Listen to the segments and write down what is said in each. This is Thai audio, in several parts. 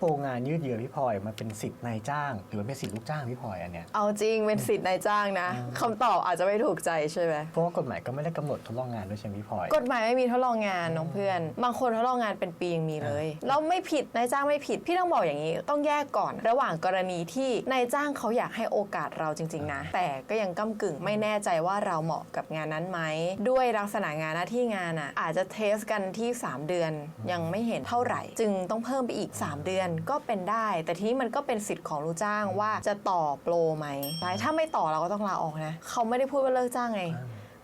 โปรงานยืดเยื้อพี่พลอยมาเป็นสิทธิ์นายจ้าง หรือว่าเป็นสิทธิ์ลูกจ้างพี่พลอยอันเนี้ยเอาจริงเป็นสิทธิ์นายจ้างนะคำตอบอาจจะไม่ถูกใจใช่ไหมเพราะว่ากฎหมายก็ไม่ได้กำหนดทดลองงานด้วยใช่ไหมพี่พลอยกฎหมายไม่มีทดลองงานน้องเพื่อน บางคนทดลองงานเป็นปียังมีเลยแล้วไม่ผิดนายจ้างไม่ผิดพี่ต้องบอกอย่างนี้ ต้องแยกก่อน ระหว่างกรณีที่นายจ้างเขาอยากให้โอกาสเราจริง ๆ นะ แต่ก็ยังก้ากึ่งไม่แน่ใจว่าเราเหมาะกับงานนั้นไหมด้วยลักษณะงานหน้าที่งานอะอาจจะเทสกันที่ 3 เดือนยังไม่เห็นเท่าไหร่ จึงต้องเพิ่มไปอีก 3 เดือนก็เป็นได้ แต่ทีนี้มันก็เป็นสิทธิ์ของลูกจ้างว่าจะต่อโปรไหมใช่ถ้าไม่ต่อเราก็ต้องลาออกนะ เขาไม่ได้พูดว่าเลิกจ้างไง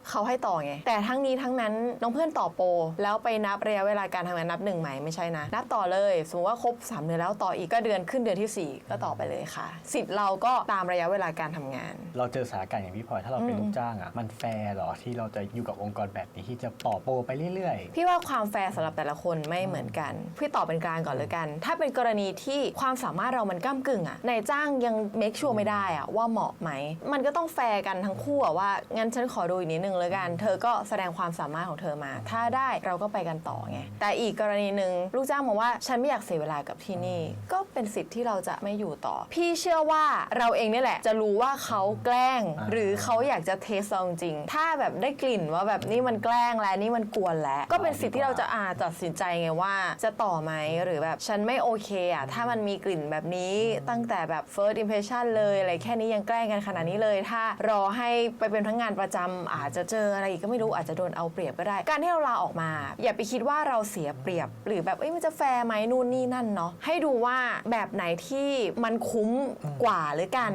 เขาให้ต่อไง แต่ทั้งนี้ทั้งนั้นน้องเพื่อนต่อโปรแล้วไปนับระยะเวลาการทำงานนับหนึ่งใหม่ไม่ใช่นะ นับต่อเลยสมมติว่าครบ3เดือนแล้วต่ออีกก็เดือนขึ้นเดือนทีสี่4 ก็ต่อไปเลยค่ะ สิทธิ์เราก็ตามระยะเวลาการทำงาน เราเจอสถานการณ์อย่างพี่พลอยถ้าเราเป็นอืมลูกจ้างอะมันแฟร์เหรอที่เราจะอยู่กับองค์กรแบบนี้ที่จะต่อโปรไปเรื่อยพี่ว่าความแฟร์สำหรับแต่ละคนไม่เหมือนกัน พี่ตอบเป็นกลางก่อนเลยกัน ถ้าเป็นกรณีที่ความสามารถเรามันก้ากึ่งอะนายจ้างยังเมคชัวร์ไม่ได้อะว่าเหมาะไหมมันก็ต้องแฟร์กันทั้งคู่อะว่างั้นฉันขอดูอีกนิดนึงเลยกัน เธอก็แสดงความสามารถของเธอมา ถ้าได้เราก็ไปกันต่อไง แต่อีกกรณีหนึ่งลูกจ้างบอกว่าฉันไม่อยากเสียเวลากับที่นี่ ก็เป็นสิทธิ์ที่เราจะไม่อยู่ต่อ พี่เชื่อว่าเราเองเนี่ยแหละ จะรู้ว่าเขาแกล้ง หรือเขาอยากจะเทสเราจริงๆถ้าแบบได้กลิ่นว่าแบบนี่มันแกล้งแล้วนี่มันกวนแล้วก็เป็นสิทธิ์ที่เราจะอาตัดสินใจไงว่าจะต่อไหมหรือแบบฉันไม่โอเคอะถ้ามันมีกลิ่นแบบนี้ตั้งแต่แบบ first impression เลยอะไรแค่นี้ยังแกล้งกันขนาดนี้เลย ถ้ารอให้ไปเป็นพนักงานประจำอาจจะเจออะไรอีกก็ไม่รู้อาจจะโดนเอาเปรียบก็ได้ การที่เราลาออกมา อย่าไปคิดว่าเราเสียเปรียบ หรือแบบเอ้ยมันจะแฟร์ไหมนู่นนี่นั่นเนาะให้ดูว่าแบบไหนที่มันคุ้มกว่าหรือกัน